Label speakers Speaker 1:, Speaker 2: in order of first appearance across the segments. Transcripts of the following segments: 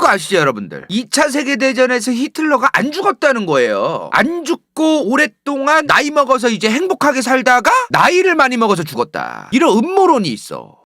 Speaker 1: 그거 아시죠 여러분들? 2차 세계대전에서 히틀러가 안 죽었다는 거예요. 안 죽고 오랫동안 나이 먹어서 이제 행복하게 살다가 나이를 많이 먹어서 죽었다. 이런 음모론이 있어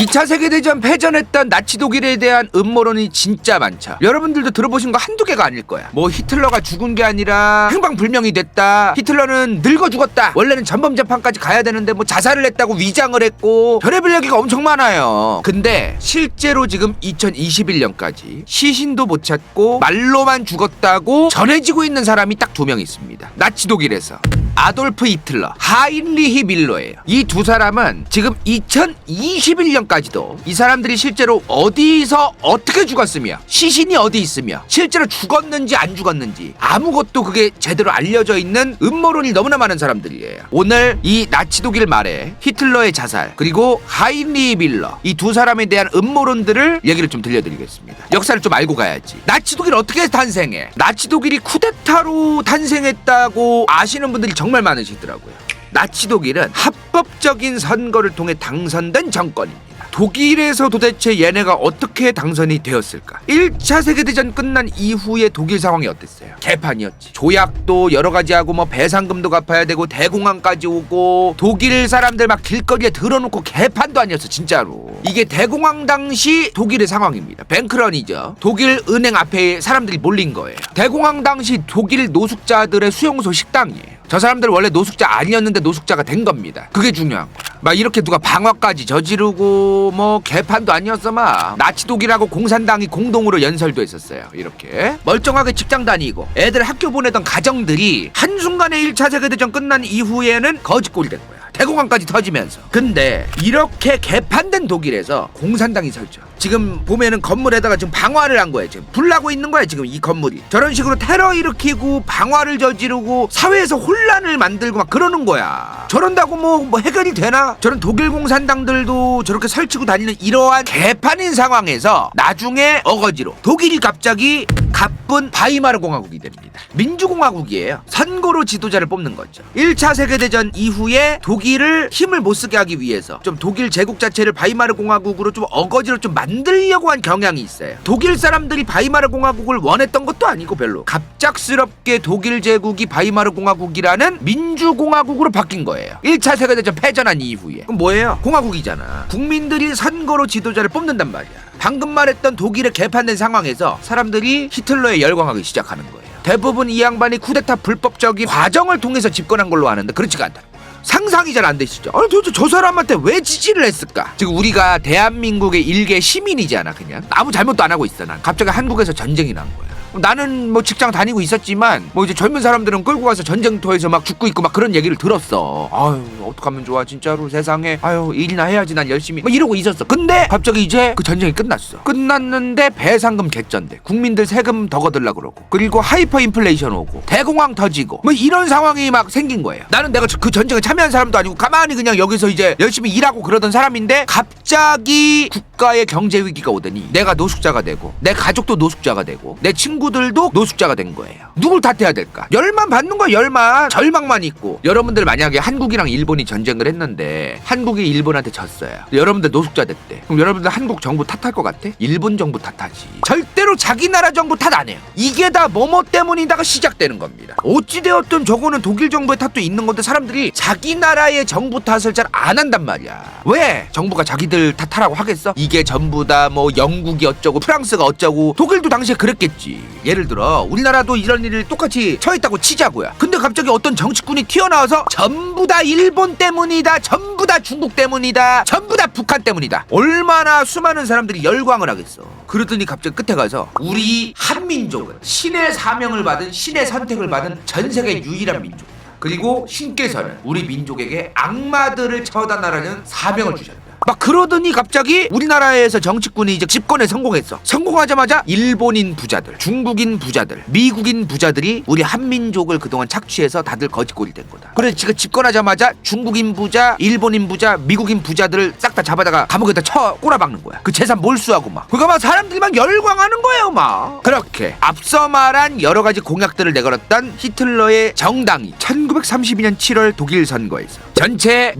Speaker 1: 2차 세계대전 패전했던 나치 독일에 대한 음모론이 진짜 많죠. 여러분들도 들어보신 거 한두 개가 아닐 거야. 뭐 히틀러가 죽은 게 아니라 행방불명이 됐다. 히틀러는 늙어 죽었다. 원래는 전범재판까지 가야 되는데 뭐 자살을 했다고 위장을 했고 별의별 얘기가 엄청 많아요. 근데 실제로 지금 2021년까지 시신도 못 찾고 말로만 죽었다고 전해지고 있는 사람이 딱 두 명 있습니다. 나치 독일에서. 아돌프 히틀러, 하인리히 밀러예요. 이 두 사람은 지금 2021년까지도 이 사람들이 실제로 어디서 어떻게 죽었으며 시신이 어디 있으며 실제로 죽었는지 안 죽었는지 아무것도 그게 제대로 알려져 있는 음모론이 너무나 많은 사람들이에요. 오늘 이 나치 독일 말에 히틀러의 자살 그리고 하인리히 밀러 이 두 사람에 대한 음모론들을 얘기를 좀 들려드리겠습니다. 역사를 좀 알고 가야지. 나치 독일 어떻게 탄생해? 나치 독일이 쿠데타로 탄생했다고 아시는 분들이 정말 많으시더라고요. 나치 독일은 합법적인 선거를 통해 당선된 정권입니다. 독일에서 도대체 얘네가 어떻게 당선이 되었을까? 1차 세계대전 끝난 이후에 독일 상황이 어땠어요? 개판이었지. 조약도 여러 가지 하고 뭐 배상금도 갚아야 되고 대공황까지 오고 독일 사람들 막 길거리에 들어놓고 개판도 아니었어 진짜로. 이게 대공황 당시 독일의 상황입니다. 뱅크런이죠. 독일 은행 앞에 사람들이 몰린 거예요. 대공황 당시 독일 노숙자들의 수용소 식당이에요. 저 사람들 원래 노숙자 아니었는데 노숙자가 된 겁니다. 그게 중요한 거야. 막 이렇게 누가 방화까지 저지르고 뭐 개판도 아니었어 막 나치 독일하고 공산당이 공동으로 연설도 했었어요. 이렇게 멀쩡하게 직장 다니고 애들 학교 보내던 가정들이 한순간에 1차 세계대전 끝난 이후에는 거짓골이 된 거야. 대공황까지 터지면서. 근데 이렇게 개판된 독일에서 공산당이 설죠. 지금 보면은 건물에다가 지금 방화를 한 거예요. 지금 불나고 있는 거야 지금 이 건물이. 저런 식으로 테러 일으키고 방화를 저지르고 사회에서 혼란을 만들고 막 그러는 거야. 저런다고 뭐, 뭐 해결이 되나? 저런 독일 공산당들도 저렇게 설치고 다니는 이러한 개판인 상황에서 나중에 어거지로 독일이 갑자기 가쁜 바이마르 공화국이 됩니다. 민주공화국이에요. 선거로 지도자를 뽑는 거죠. 1차 세계대전 이후에 독일을 힘을 못 쓰게 하기 위해서 좀 독일 제국 자체를 바이마르 공화국으로 좀 어거지로 좀 만 들려고 한 경향이 있어요. 독일 사람들이 바이마르 공화국을 원했던 것도 아니고 별로. 갑작스럽게 독일 제국이 바이마르 공화국이라는 민주공화국으로 바뀐 거예요. 1차 세계대전 패전한 이후에. 그럼 뭐예요? 공화국이잖아. 국민들이 선거로 지도자를 뽑는단 말이야. 방금 말했던 독일의 개판된 상황에서 사람들이 히틀러에 열광하기 시작하는 거예요. 대부분 이 양반이 쿠데타 불법적인 과정을 통해서 집권한 걸로 아는데 그렇지가 않다. 상상이 잘 안 되시죠? 아니 도대체 저 사람한테 왜 지지를 했을까? 지금 우리가 대한민국의 일개 시민이잖아 그냥 아무 잘못도 안 하고 있어 난 갑자기 한국에서 전쟁이 난 거야 나는 뭐 직장 다니고 있었지만 뭐 이제 젊은 사람들은 끌고 가서 전쟁터에서 막 죽고 있고 막 그런 얘기를 들었어. 아유 어떡하면 좋아 진짜로 세상에. 아유 일이나 해야지 난 열심히. 뭐 이러고 있었어. 근데 갑자기 이제 그 전쟁이 끝났어. 끝났는데 배상금 개쩐대. 국민들 세금 더 거들라 그러고. 그리고 하이퍼 인플레이션 오고. 대공황 터지고. 뭐 이런 상황이 막 생긴 거예요. 나는 내가 그 전쟁에 참여한 사람도 아니고 가만히 그냥 여기서 이제 열심히 일하고 그러던 사람인데 갑자기 국가의 경제 위기가 오더니 내가 노숙자가 되고 내 가족도 노숙자가 되고 내 친구 들도 노숙자가 된 거예요. 누굴 탓해야 될까? 열만 받는 거야 열만 절망만 있고 여러분들 만약에 한국이랑 일본이 전쟁을 했는데 한국이 일본한테 졌어요. 여러분들 노숙자 됐대. 그럼 여러분들 한국 정부 탓할 것 같아? 일본 정부 탓하지. 절대로 자기 나라 정부 탓 안 해요. 이게 다 뭐뭐 때문이다가 시작되는 겁니다. 어찌되었든 저거는 독일 정부의 탓도 있는 건데 사람들이 자기 나라의 정부 탓을 잘 안 한단 말이야. 왜? 정부가 자기들 탓하라고 하겠어? 이게 전부 다 뭐 영국이 어쩌고 프랑스가 어쩌고 독일도 당시에 그랬겠지. 예를 들어 우리나라도 이런 일을 똑같이 처했다고 치자고요. 근데 갑자기 어떤 정치꾼이 튀어나와서 전부 다 일본 때문이다. 전부 다 중국 때문이다. 전부 다 북한 때문이다. 얼마나 수많은 사람들이 열광을 하겠어. 그러더니 갑자기 끝에 가서 우리 한민족은 신의 사명을 받은 신의 선택을 받은 전 세계 유일한 민족. 그리고 신께서는 우리 민족에게 악마들을 처단하라는 사명을 주셨다. 막 그러더니 갑자기 우리나라에서 정치군이 이제 집권에 성공했어. 성공하자마자 일본인 부자들, 중국인 부자들, 미국인 부자들이 우리 한민족을 그동안 착취해서 다들 거지꼴이 된 거다. 그래서 지금 집권하자마자 중국인 부자, 일본인 부자, 미국인 부자들을 싹 다 잡아다가 감옥에다 쳐 꼬라박는 거야. 그 재산 몰수하고 막. 그거 막 사람들이 막 열광하는 거예요, 막. 그렇게 앞서 말한 여러 가지 공약들을 내걸었던 히틀러의 정당이 1932년 7월 독일 선거에서 전체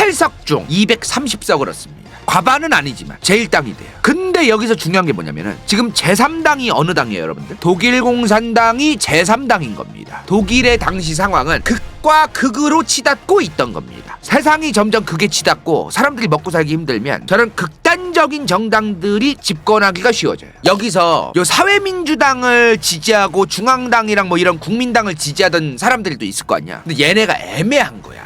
Speaker 1: 608석 중 230석을 얻습니다. 과반은 아니지만 제1당이 돼요. 근데 여기서 중요한 게 뭐냐면은 지금 제3당이 어느 당이에요, 여러분들? 독일 공산당이 제3당인 겁니다. 독일의 당시 상황은 극과 극으로 치닫고 있던 겁니다. 세상이 점점 극에 치닫고 사람들이 먹고 살기 힘들면 저런 극단적인 정당들이 집권하기가 쉬워져요. 여기서 요 사회민주당을 지지하고 중앙당이랑 뭐 이런 국민당을 지지하던 사람들도 있을 거 아니야. 근데 얘네가 애매한 거야.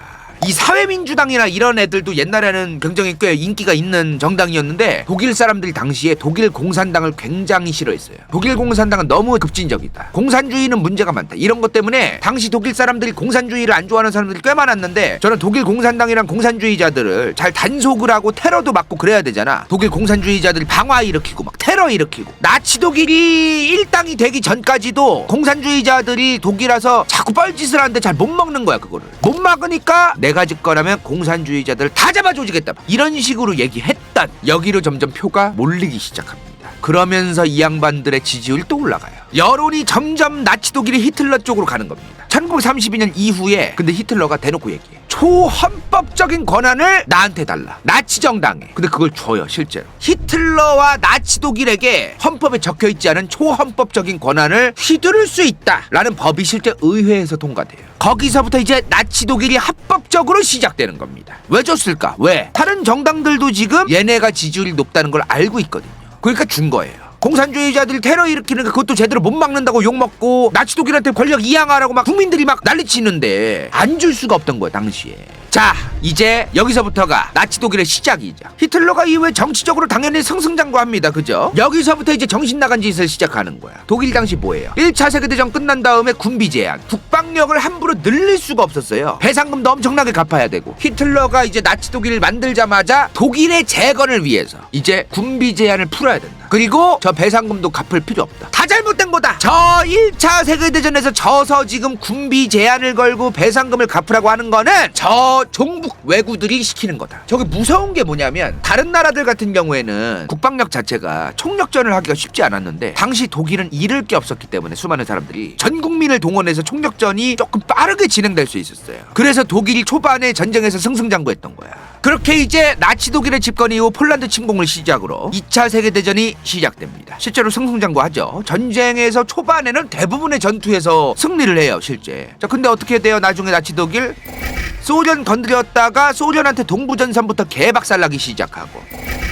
Speaker 1: 이 사회민주당이나 이런 애들도 옛날에는 굉장히 꽤 인기가 있는 정당이었는데 독일 사람들이 당시에 독일 공산당을 굉장히 싫어했어요. 독일 공산당은 너무 급진적이다. 공산주의는 문제가 많다. 이런 것 때문에 당시 독일 사람들이 공산주의를 안 좋아하는 사람들이 꽤 많았는데 저는 독일 공산당이랑 공산주의자들을 잘 단속을 하고 테러도 막고 그래야 되잖아. 독일 공산주의자들이 방화 일으키고 막 테러 일으키고 나치 독일이 일당이 되기 전까지도 공산주의자들이 독일에서 자꾸 뻘짓을 하는데 잘 못 먹는 거야 그거를 못 막으니까 내가 집권하면 공산주의자들 다 잡아 조지겠다. 이런 식으로 얘기했던 여기로 점점 표가 몰리기 시작합니다 그러면서 이 양반들의 지지율이 또 올라가요. 여론이 점점 나치 독일이 히틀러 쪽으로 가는 겁니다. 1932년 이후에 근데 히틀러가 대놓고 얘기해 초헌법적인 권한을 나한테 달라. 나치 정당에. 근데 그걸 줘요 실제로. 히틀러와 나치 독일에게 헌법에 적혀 있지 않은 초헌법적인 권한을 휘두를 수 있다라는 법이 실제 의회에서 통과돼요. 거기서부터 이제 나치 독일이 합법적으로 시작되는 겁니다. 왜 줬을까? 왜? 다른 정당들도 지금 얘네가 지지율이 높다는 걸 알고 있거든요 그러니까 준 거예요. 공산주의자들이 테러 일으키는 거 그것도 제대로 못 막는다고 욕먹고 나치 독일한테 권력 이양하라고 막 국민들이 막 난리치는데 안 줄 수가 없던 거야 당시에 자 이제 여기서부터가 나치 독일의 시작이죠. 히틀러가 이후에 정치적으로 당연히 승승장구합니다. 그죠? 여기서부터 이제 정신 나간 짓을 시작하는 거야. 독일 당시 뭐예요? 1차 세계대전 끝난 다음에 군비 제한. 국방력을 함부로 늘릴 수가 없었어요. 배상금도 엄청나게 갚아야 되고. 히틀러가 이제 나치 독일을 만들자마자 독일의 재건을 위해서 이제 군비 제한을 풀어야 된다. 그리고 저 배상금도 갚을 필요 없다 저 1차 세계대전에서 져서 지금 군비 제한을 걸고 배상금을 갚으라고 하는 거는 저 종북 왜구들이 시키는 거다. 저게 무서운 게 뭐냐면 다른 나라들 같은 경우에는 국방력 자체가 총력전을 하기가 쉽지 않았는데 당시 독일은 잃을 게 없었기 때문에 수많은 사람들이 전 국민을 동원해서 총력전이 조금 빠르게 진행될 수 있었어요. 그래서 독일이 초반에 전쟁에서 승승장구했던 거야 그렇게 이제 나치 독일의 집권 이후 폴란드 침공을 시작으로 2차 세계대전이 시작됩니다. 실제로 승승장구하죠. 전쟁에서 초반에는 대부분의 전투에서 승리를 해요, 실제. 자, 근데 어떻게 돼요? 나중에 나치 독일 소련 건드렸다가 소련한테 동부전선부터 개박살나기 시작하고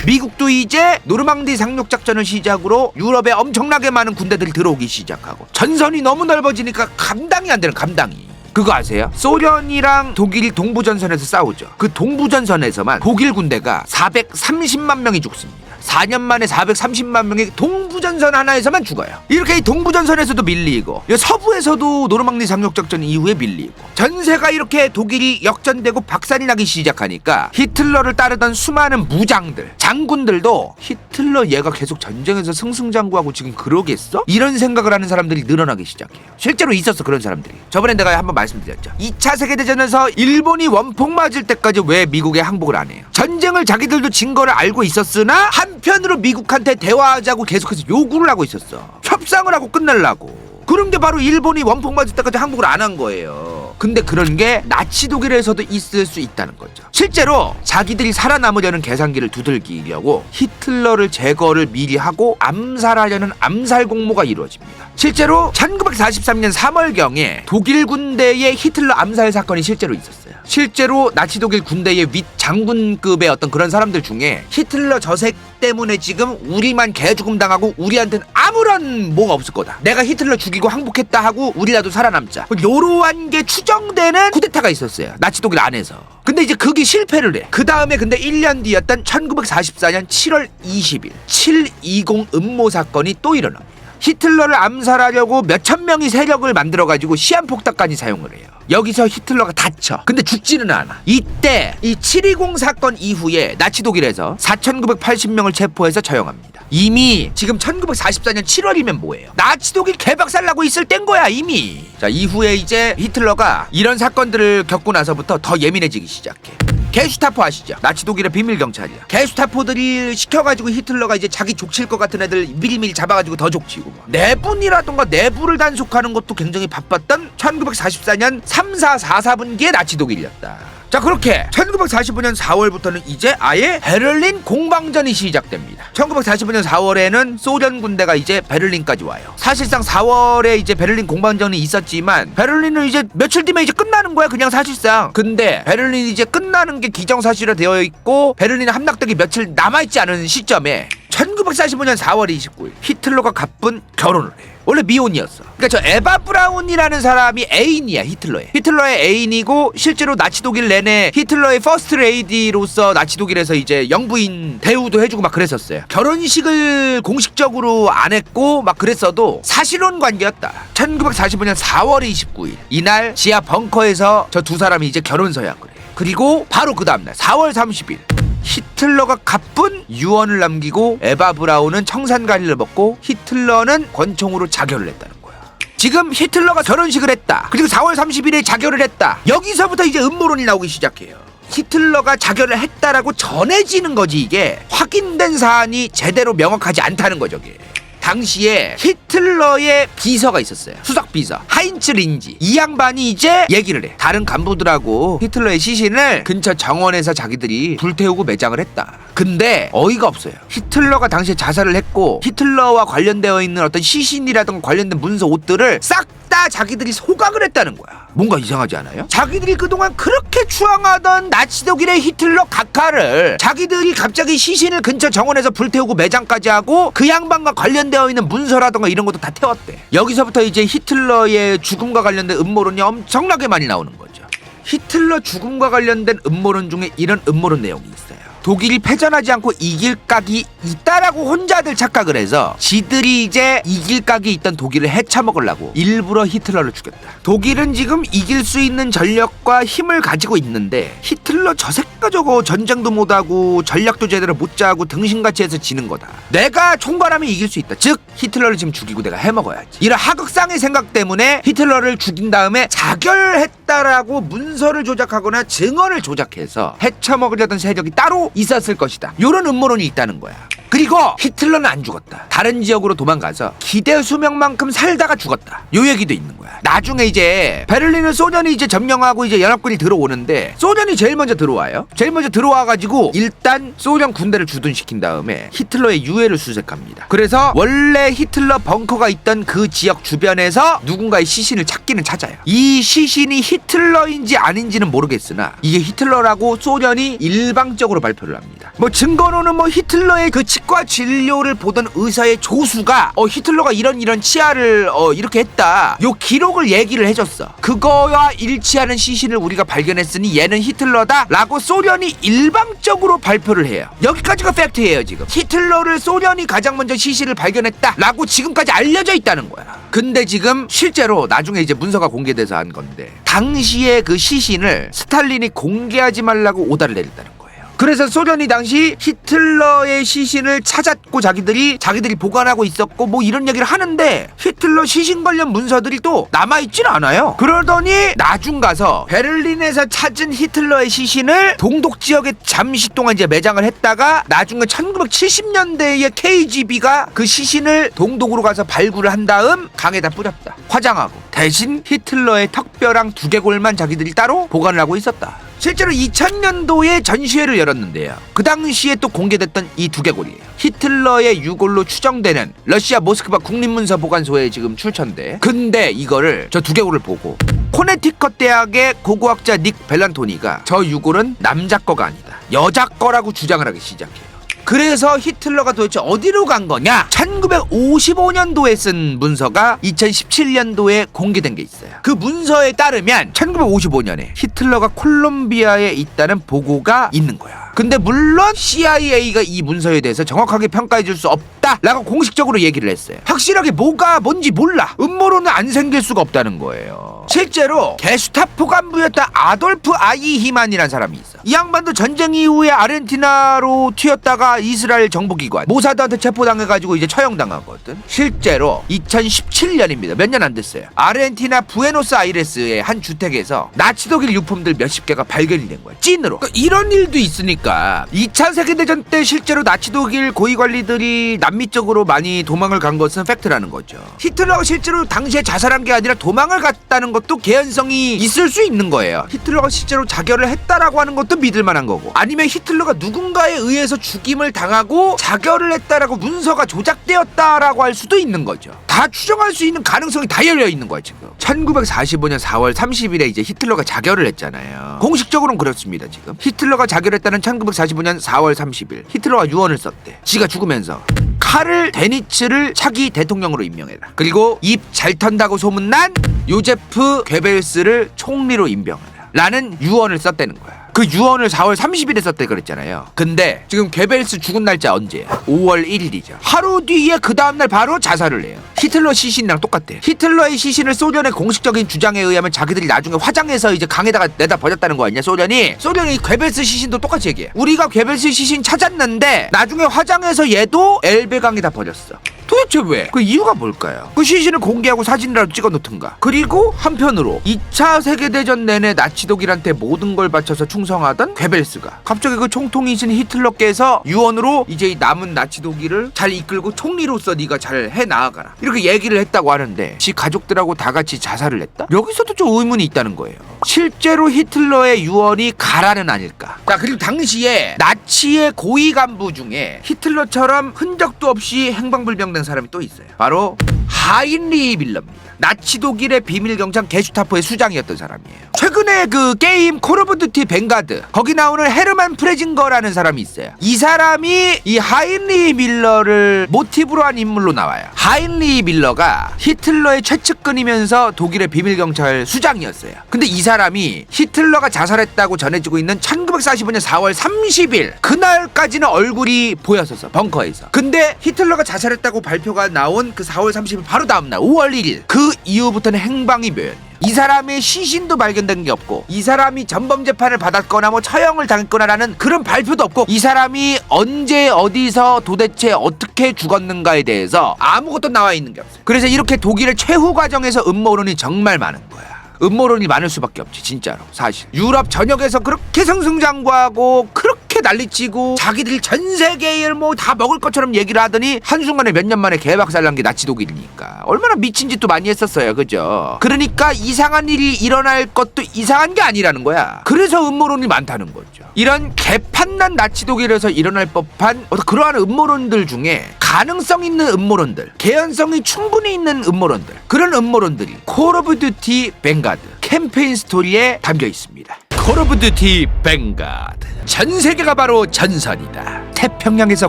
Speaker 1: 미국도 이제 노르망디 상륙 작전을 시작으로 유럽에 엄청나게 많은 군대들이 들어오기 시작하고 전선이 너무 넓어지니까 감당이 안 되는 감당이 그거 아세요? 소련이랑 독일 동부전선에서 싸우죠. 그 동부전선에서만 독일 군대가 430만 명이 죽습니다. 4년 만에 430만 명이 동부전선 하나에서만 죽어요. 이렇게 이 동부전선에서도 밀리고 이 서부에서도 노르망디 상륙작전 이후에 밀리고 전세가 이렇게 독일이 역전되고 박살이 나기 시작하니까 히틀러를 따르던 수많은 무장들, 장군들도 히틀러 얘가 계속 전쟁에서 승승장구하고 지금 그러겠어? 이런 생각을 하는 사람들이 늘어나기 시작해요. 실제로 있었어 그런 사람들이. 저번에 내가 한번 말씀드렸죠. 2차 세계대전에서 일본이 원폭 맞을 때까지 왜 미국에 항복을 안 해요? 전쟁을 자기들도 진 거를 알고 있었으나 한 편으로 미국한테 대화하자고 계속해서 요구를 하고 있었어. 협상을 하고 끝내려고. 그런 게 바로 일본이 원폭 맞을 때까지 항복을 안 한 거예요. 근데 그런 게 나치 독일에서도 있을 수 있다는 거죠. 실제로 자기들이 살아남으려는 계산기를 두들기려고 히틀러를 제거를 미리 하고 암살하려는 암살 공모가 이루어집니다. 실제로 1943년 3월경에 독일 군대의 히틀러 암살 사건이 실제로 있었어요. 실제로 나치 독일 군대의 윗 장군급의 어떤 그런 사람들 중에 히틀러 저색 때문에 지금 우리만 개죽음 당하고 우리한테는 아무런 뭐가 없을 거다. 내가 히틀러 죽이고 항복했다 하고 우리라도 살아남자. 요러한 게 추정되는 쿠데타가 있었어요. 나치 독일 안에서. 근데 이제 그게 실패를 해. 그 다음에 근데 1년 뒤였던 1944년 7월 20일 720 음모 사건이 또 일어납니다. 히틀러를 암살하려고 몇천 명이 세력을 만들어 가지고 시한폭탄까지 사용을 해요. 여기서 히틀러가 다쳐. 근데 죽지는 않아. 이때 이 720 사건 이후에 나치 독일에서 4,980명을 체포해서 처형합니다. 이미 지금 1944년 7월이면 뭐예요? 나치 독일 개박살 나고 있을 땐 거야 이미. 자 이후에 이제 히틀러가 이런 사건들을 겪고 나서부터 더 예민해지기 시작해. 게슈타포 아시죠? 나치 독일의 비밀 경찰이야. 게슈타포들이 시켜가지고 히틀러가 이제 자기 족칠 것 같은 애들 미리미리 잡아가지고 더 족치고 막. 내분이라던가 내부를 단속하는 것도 굉장히 바빴던 1944년 3, 4, 4, 4분기의 나치 독일이었다. 자 그렇게 1945년 4월부터는 이제 아예 베를린 공방전이 시작됩니다. 1945년 4월에는 소련 군대가 이제 베를린까지 와요. 사실상 4월에 이제 베를린 공방전이 있었지만 베를린은 이제 며칠 뒤면 이제 끝나는 거야 그냥 사실상. 근데 베를린이 이제 끝나는 게 기정사실화 되어 있고 베를린 함락되기 며칠 남아있지 않은 시점에 1945년 4월 29일 히틀러가 가쁜 결혼을 해. 원래 미혼이었어. 그러니까 저 에바 브라운이라는 사람이 애인이야 히틀러의. 히틀러의 애인이고 실제로 나치 독일 내내 히틀러의 퍼스트 레이디로서 나치 독일에서 이제 영부인 대우도 해주고 막 그랬었어요. 결혼식을 공식적으로 안 했고 막 그랬어도 사실혼 관계였다. 1945년 4월 29일 이날 지하 벙커에서 저 두 사람이 이제 결혼 서약을 해. 그리고 바로 그 다음날 4월 30일 히틀러가 가쁜 유언을 남기고 에바 브라운은 청산가리를 먹고 히틀러는 권총으로 자결을 했다는 거야. 지금 히틀러가 결혼식을 했다. 그리고 4월 30일에 자결을 했다. 여기서부터 이제 음모론이 나오기 시작해요. 히틀러가 자결을 했다라고 전해지는 거지 이게 확인된 사안이 제대로 명확하지 않다는 거죠. 이게. 당시에 히틀러의 비서가 있었어요. 수석 비서 하인츠 린지. 이 양반이 이제 얘기를 해. 다른 간부들하고 히틀러의 시신을 근처 정원에서 자기들이 불태우고 매장을 했다. 근데 어이가 없어요. 히틀러가 당시에 자살을 했고 히틀러와 관련되어 있는 어떤 시신이라든가 관련된 문서 옷들을 싹 다 자기들이 소각을 했다는 거야. 뭔가 이상하지 않아요? 자기들이 그동안 그렇게 추앙하던 나치 독일의 히틀러 각하를 자기들이 갑자기 시신을 근처 정원에서 불태우고 매장까지 하고 그 양반과 관련되어 있는 문서라던가 이런 것도 다 태웠대. 여기서부터 이제 히틀러의 죽음과 관련된 음모론이 엄청나게 많이 나오는 거죠. 히틀러 죽음과 관련된 음모론 중에 이런 음모론 내용이 있어요. 독일이 패전하지 않고 이길 각이 있다라고 혼자들 착각을 해서 지들이 이제 이길 각이 있던 독일을 헤쳐먹으려고 일부러 히틀러를 죽였다. 독일은 지금 이길 수 있는 전력과 힘을 가지고 있는데 히틀러 저 새끼가 저거 전쟁도 못하고 전략도 제대로 못 짜고 등신같이 해서 지는 거다. 내가 총괄하면 이길 수 있다. 즉 히틀러를 지금 죽이고 내가 해먹어야지. 이런 하극상의 생각 때문에 히틀러를 죽인 다음에 자결했다라고 문서를 조작하거나 증언을 조작해서 헤쳐먹으려던 세력이 따로 있었을 것이다. 이런 음모론이 있다는 거야. 그리고 히틀러는 안 죽었다. 다른 지역으로 도망가서 기대 수명만큼 살다가 죽었다. 요 얘기도 있는 거야. 나중에 이제 베를린을 소련이 이제 점령하고 이제 연합군이 들어오는데 소련이 제일 먼저 들어와요. 제일 먼저 들어와가지고 일단 소련 군대를 주둔시킨 다음에 히틀러의 유해를 수색합니다. 그래서 원래 히틀러 벙커가 있던 그 지역 주변에서 누군가의 시신을 찾기는 찾아요. 이 시신이 히틀러인지 아닌지는 모르겠으나 이게 히틀러라고 소련이 일방적으로 발표를 합니다. 뭐 증거로는 뭐 히틀러의 그 치과 진료를 보던 의사의 조수가 어 히틀러가 이런 이런 치아를 어 이렇게 했다. 요 기록을 얘기를 해줬어. 그거와 일치하는 시신을 우리가 발견했으니 얘는 히틀러다라고 소련이 일방적으로 발표를 해요. 여기까지가 팩트예요 지금. 히틀러를 소련이 가장 먼저 시신을 발견했다라고 지금까지 알려져 있다는 거야. 근데 지금 실제로 나중에 이제 문서가 공개돼서 한 건데 당시에 그 시신을 스탈린이 공개하지 말라고 오다를 내렸다는 거야. 그래서 소련이 당시 히틀러의 시신을 찾았고 자기들이 자기들이 보관하고 있었고 뭐 이런 얘기를 하는데 히틀러 시신 관련 문서들이 또 남아있질 않아요. 그러더니 나중 가서 베를린에서 찾은 히틀러의 시신을 동독 지역에 잠시 동안 이제 매장을 했다가 나중에 1970년대에 KGB가 그 시신을 동독으로 가서 발굴을 한 다음 강에다 뿌렸다. 화장하고 대신 히틀러의 턱뼈랑 두개골만 자기들이 따로 보관을 하고 있었다. 실제로 2000년도에 전시회를 열었는데요. 그 당시에 또 공개됐던 이 두개골이에요. 히틀러의 유골로 추정되는 러시아 모스크바 국립문서 보관소에 지금 출처인데 근데 이거를 저 두개골을 보고 코네티컷 대학의 고고학자 닉 벨란토니가 저 유골은 남자 거가 아니다. 여자 거라고 주장을 하기 시작해요. 그래서 히틀러가 도대체 어디로 간 거냐? 1955년도에 쓴 문서가 2017년도에 공개된 게 있어요. 그 문서에 따르면 1955년에 히틀러가 콜롬비아에 있다는 보고가 있는 거야. 근데 물론 CIA가 이 문서에 대해서 정확하게 평가해 줄 수 없다라고 공식적으로 얘기를 했어요. 확실하게 뭐가 뭔지 몰라. 음모론은 안 생길 수가 없다는 거예요. 실제로 게슈타포 간부였던 아돌프 아이히만이라는 사람이 있어. 이 양반도 전쟁 이후에 아르헨티나로 튀었다가 이스라엘 정보기관 모사드한테 체포당해가지고 이제 처형당하거든. 실제로 2017년입니다. 몇 년 안 됐어요. 아르헨티나 부에노스아이레스의 한 주택에서 나치 독일 유품들 몇십 개가 발견이 된 거야. 찐으로. 그러니까 이런 일도 있으니까 2차 세계대전 때 실제로 나치 독일 고위 관리들이 남미 쪽으로 많이 도망을 간 것은 팩트라는 거죠. 히틀러가 실제로 당시에 자살한 게 아니라 도망을 갔다는 것도 개연성이 있을 수 있는 거예요. 히틀러가 실제로 자결을 했다라고 하는 것도 믿을 만한 거고 아니면 히틀러가 누군가에 의해서 죽임을 당하고 자결을 했다라고 문서가 조작되었다라고 할 수도 있는 거죠. 다 추정할 수 있는 가능성이 다 열려 있는 거야 지금. 1945년 4월 30일에 이제 히틀러가 자결을 했잖아요. 공식적으로는 그렇습니다 지금. 히틀러가 자결했다는 1945년 4월 30일 히틀러가 유언을 썼대. 지가 죽으면서 카를 데니츠를 차기 대통령으로 임명해라. 그리고 입 잘 턴다고 소문난 요제프 괴벨스를 총리로 임명하라. 라는 유언을 썼다는 거야. 그 유언을 4월 30일에 썼대 그랬잖아요. 근데 지금 괴벨스 죽은 날짜 언제야? 5월 1일이죠. 하루 뒤에 그 다음날 바로 자살을 해요. 히틀러 시신이랑 똑같대. 히틀러의 시신을 소련의 공식적인 주장에 의하면 자기들이 나중에 화장해서 이제 강에다가 내다 버렸다는 거 아니야 소련이? 소련이 괴벨스 시신도 똑같이 얘기해. 우리가 괴벨스 시신 찾았는데 나중에 화장해서 얘도 엘베강에다 버렸어. 도대체 왜? 그 이유가 뭘까요? 그 시신을 공개하고 사진이라도 찍어 놓든가. 그리고 한편으로 2차 세계대전 내내 나치 독일한테 모든 걸 바쳐서 충 성하던 괴벨스가 갑자기 그 총통이신 히틀러께서 유언으로 이제 이 남은 나치 독일을 잘 이끌고 총리로서 네가 잘 해 나아가라. 이렇게 얘기를 했다고 하는데 지 가족들하고 다 같이 자살을 했다? 여기서도 좀 의문이 있다는 거예요. 실제로 히틀러의 유언이 가라는 아닐까? 자 그리고 당시에 나치의 고위 간부 중에 히틀러처럼 흔적도 없이 행방불명된 사람이 또 있어요. 바로 하인리 밀러입니다. 나치 독일의 비밀 경장 게슈타포의 수장이었던 사람이에요. 최근에 그 게임 콜 오브 듀티 뱅가드 거기 나오는 헤르만 프레징거라는 사람이 있어요. 이 사람이 이 하인리 밀러를 모티브로 한 인물로 나와요. 하인리 밀러가 히틀러의 최측근이면서 독일의 비밀 경찰 수장이었어요. 근데 이 사람 이 히틀러가 자살했다고 전해지고 있는 1945년 4월 30일 그날까지는 얼굴이 보였었어 벙커에서. 근데 히틀러가 자살했다고 발표가 나온 그 4월 30일 바로 다음날 5월 1일 그 이후부터는 행방이 묘연해요. 이 사람의 시신도 발견된 게 없고 이 사람이 전범 재판을 받았거나 뭐 처형을 당했거나라는 그런 발표도 없고 이 사람이 언제 어디서 도대체 어떻게 죽었는가에 대해서 아무것도 나와 있는 게 없어요. 그래서 이렇게 독일의 최후 과정에서 음모론이 정말 많은 거야. 음모론이 많을 수밖에 없지 진짜로 사실. 유럽 전역에서 그렇게 승승장구하고 그렇게 난리치고 자기들 전 세계를 뭐 다 먹을 것처럼 얘기를 하더니 한순간에 몇 년 만에 개박살난 게 나치 독일이니까. 얼마나 미친 짓도 많이 했었어요. 그죠? 그러니까 이상한 일이 일어날 것도 이상한 게 아니라는 거야. 그래서 음모론이 많다는 거죠. 이런 개판난 나치 독일에서 일어날 법한 그러한 음모론들 중에 가능성 있는 음모론들 개연성이 충분히 있는 음모론들 그런 음모론들이 콜 오브 듀티 뱅가드 캠페인 스토리에 담겨 있습니다. 콜 오브 듀티 뱅가드 전 세계가 바로 전선이다. 태평양에서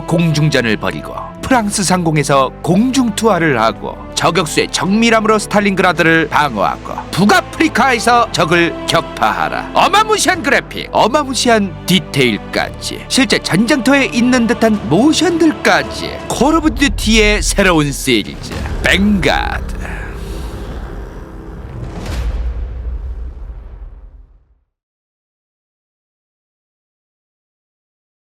Speaker 1: 공중전을 벌이고 프랑스 상공에서 공중 투하를 하고 저격수의 정밀함으로 스탈린그라드를 방어하고 북아프리카에서 적을 격파하라. 어마무시한 그래픽 어마무시한 디테일까지 실제 전쟁터에 있는 듯한 모션들까지 콜 오브 듀티의 새로운 시리즈 뱅가드